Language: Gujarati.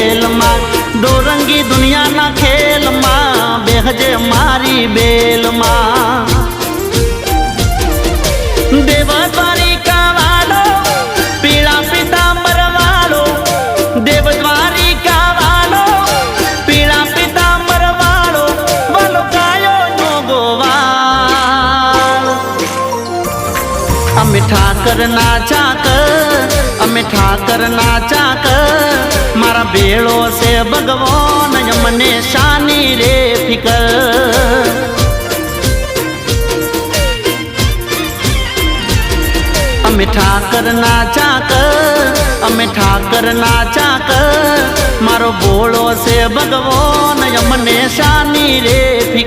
વેલમાં ડોરંગી દુનિયાના ખેલમાં, બેહજે મારી બેલમાં. દેવા દ્વારિકા વાલો પીળા પિતાંબર વાલો દેવ દ્વારિકા વાલો પીળા પિતાંબર વાલો વાલો કાયો નો ગોવાળ અમી ઠાકર ચાકર અમે ઠાકર ના ચાકર મારા ભેળો છે ભગવાન મને શાની રે ફિકર. અમે ઠાકર ના ચાકર અમે ઠાકર ના ચાકર મારો ભોળો છે ભગવાન મને શાની રે ફિકર.